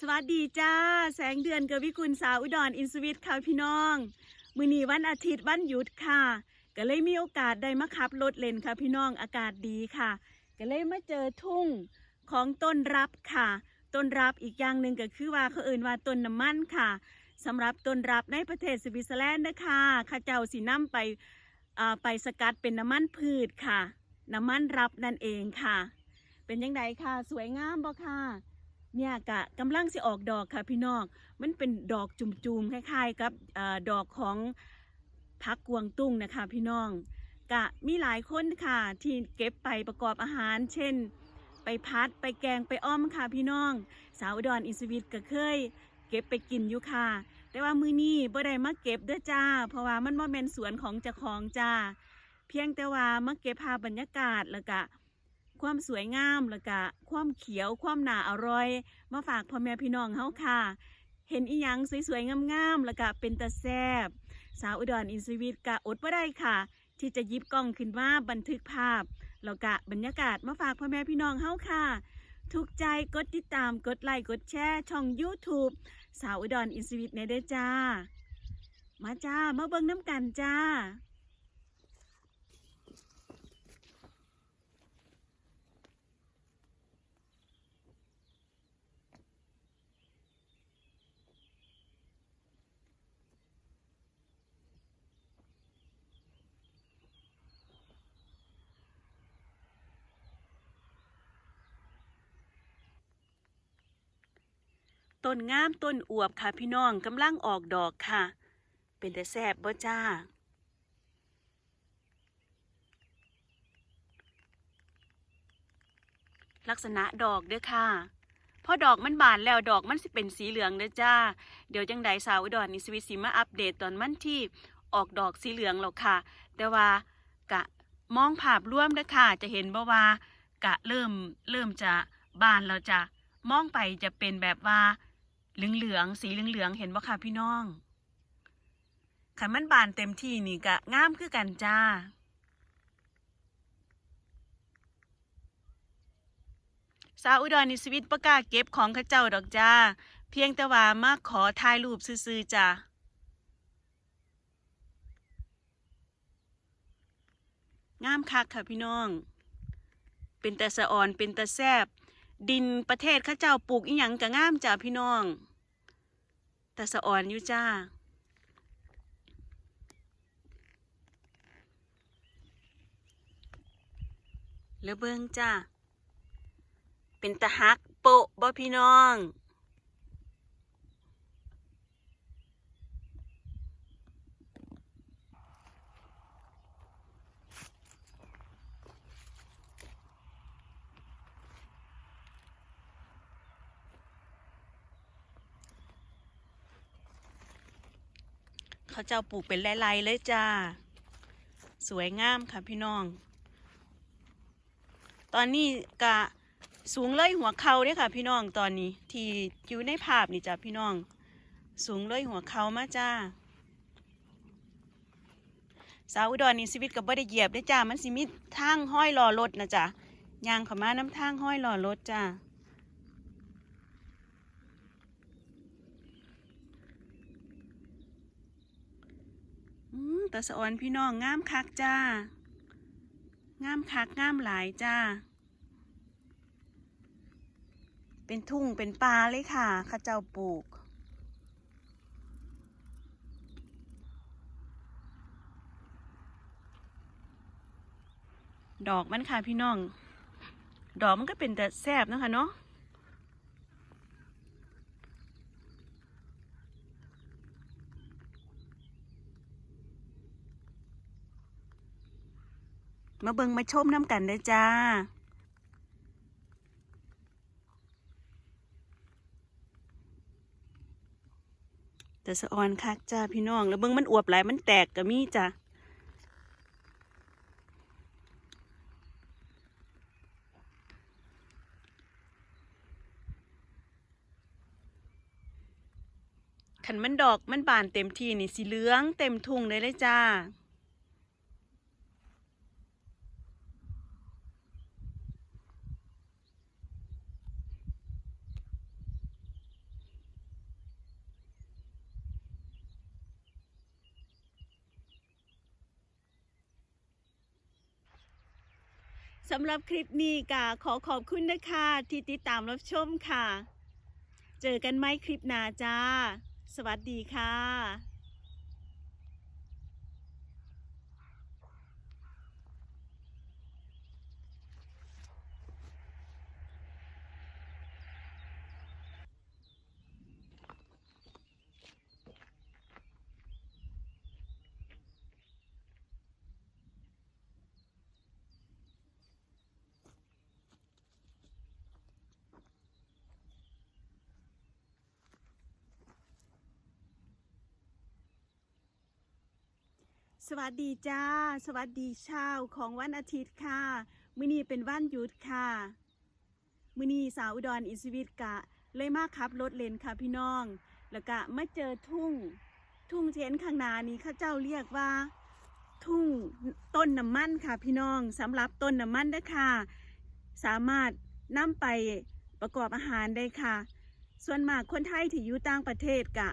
สวัสดีจ้า แสงเดือนกวิกุลสาวอุดรอินสวิตค่ะพี่น้อง มือนี้วันอาทิตย์วันหยุดค่ะ ก็เลยมีโอกาสได้มาขับรถเล่นค่ะพี่น้องอากาศดีค่ะ ก็เลยมาเจอทุ่งของต้นรับค่ะ ต้นรับอีกอย่างหนึ่งก็คือว่าเขาเอ่นว่าต้นน้ำมันค่ะสำหรับต้นรับในประเทศสวิตเซอร์แลนด์นะคะข้าเจ้าสีน้ำไปอ่าไปสกัดเป็นน้ำมันพืชค่ะ น้ำมันรับนั่นเองค่ะ เป็นยังไงค่ะ สวยงามบ่ค่ะ เนี่ยกะกำลังสิออกดอกค่ะพี่น้องมันเป็นดอกจุ่มๆคล้ายๆกับอดอกของพักกวางตุ้งนะคะพี่น้องกะมีหลายคนค่ะ ที่เก็บไปประกอบอาหาร เช่น ไปพัดไปแกงไปอ้อมค่ะพี่น้อง สาวอุดรอินสวิตก็เคย เก็บไปกินอยู่ค่ะ แต่ว่ามือนี้บ่ได้มาเก็บด้อจ้า เพราะว่ามันบ่แม่นสวนของเจ้าของจ้า เพียงแต่ว่ามาเก็บภาพบรรยากาศแล้วก็ ความสวยงามแล้วก็ความเขียวความหนาอร่อย มาฝากพ่อแม่พี่น้องเฮาค่ะ เห็นอีหยังสวยๆงามๆแล้วก็เป็นตาแซบสาวอุดรอินสวิตกะอดบ่ได้ค่ะ ที่จะยิบกล้องขึ้นมาบันทึกภาพแล้วก็บรรยากาศมาฝากพ่อแม่พี่น้องเฮาค่ะถูกใจกดติดตามกดไลค์กดแชร์ช่อง YouTube สาวอุดรอินสวิตในเด้อจ้า มาจ้ามาเบิ่งน้ำกันจ้า ต้นงามต้นอวบค่ะพี่น้องกำลังออกดอกค่ะ เป็นแต่แซบบ่จ้า ลักษณะดอกเด้อค่ะพอดอกมันบานแล้วดอกมันสิเป็นสีเหลืองเด้อจ้า เดี๋ยวจังใดสาวอุดรนิสวิตสิมาอัปเดตตอนมันที่ออกดอกสีเหลืองแล้วค่ะ แต่ว่ากะมองภาพรวมเด้อค่ะ จะเห็นบ่ว่ากะเริ่มเริ่มจะบานแล้วจ้ะมองไปจะเป็นแบบว่า เหลืองๆสีเหลืองๆเห็นบ่ค่ะพี่น้องขันมันบานเต็มที่นี่กะงามคือกันจ้า สาวอุดรนิสวิตประกาเก็บของข้าเจ้าดอกจ้า เพียงแต่ว่ามาขอถ่ายรูปซื่อๆจ้างามคักค่ะพี่น้อง เป็นตาสะออน เป็นตาแซบ ดินประเทศข้าเจ้าปลูกอีหยังกะงามจ้าพี่น้อง แต่สะอ่อนอยู่จ้า แล้วเบิ่งจ้า เป็นตะฮักโปะบ่พี่น้อง เขาเจ้าปลูกเป็นลายๆเลยจ้า สวยงามค่ะพี่น้อง ตอนนี้กะสูงเลยหัวเข่าเด้อค่ะ พี่น้องตอนนี้ที่อยู่ในภาพนี่จ้ะพี่น้อง สูงเลยหัวเข่ามาจ้าสาวอุดรนี่ชีวิตกับบ่ได้เหยียบได้จ้ามันสิมีทางห้อยรอรถนะจ้ะยางเข้ามาน้ำทางห้อยรอรถจ้า ตาสะออนพี่น้องงามคักจ้างามคักงามหลายจ้า เป็นทุ่งเป็นป่าเลยค่ะข้าเจ้าปลูก ดอกมันค่ะพี่น้อง ดอกมันก็เป็นแต่แซบนะคะเนาะ มาเบิงมาชมน้ำกันเลยจ้า แต่สะออนคักจ้าพี่น้อง แล้วเบิงมันอวบหลายมันแตกก็มีจ้าขันมันดอกมันบานเต็มที่นี่สีเหลืองเต็มทุ่งเลยเลยจ้า สำหรับคลิปนี้กะขอขอบคุณนะคะที่ติดตามรับชมค่ะ เจอกันไหมคลิปหน้าจ้า สวัสดีค่ะ สวัสดีจ้า สวัสดีเช้าของวันอาทิตย์ค่ะ มื้อนี้เป็นวันหยุดค่ะ มื้อนี้สาวอุดรอินสวิตกะ เลยมาขับรถเลนค่ะพี่น้อง แล้วก็มาเจอทุ่ง ทุ่งเทนข้างนานี้ข้าเจ้าเรียกว่า ทุ่งต้นน้ำมันค่ะพี่น้องสำหรับต้นน้ำมันเด้อค่ะ สามารถนำไปประกอบอาหารได้ค่ะ ส่วนมากคนไทยที่อยู่ต่างประเทศกะ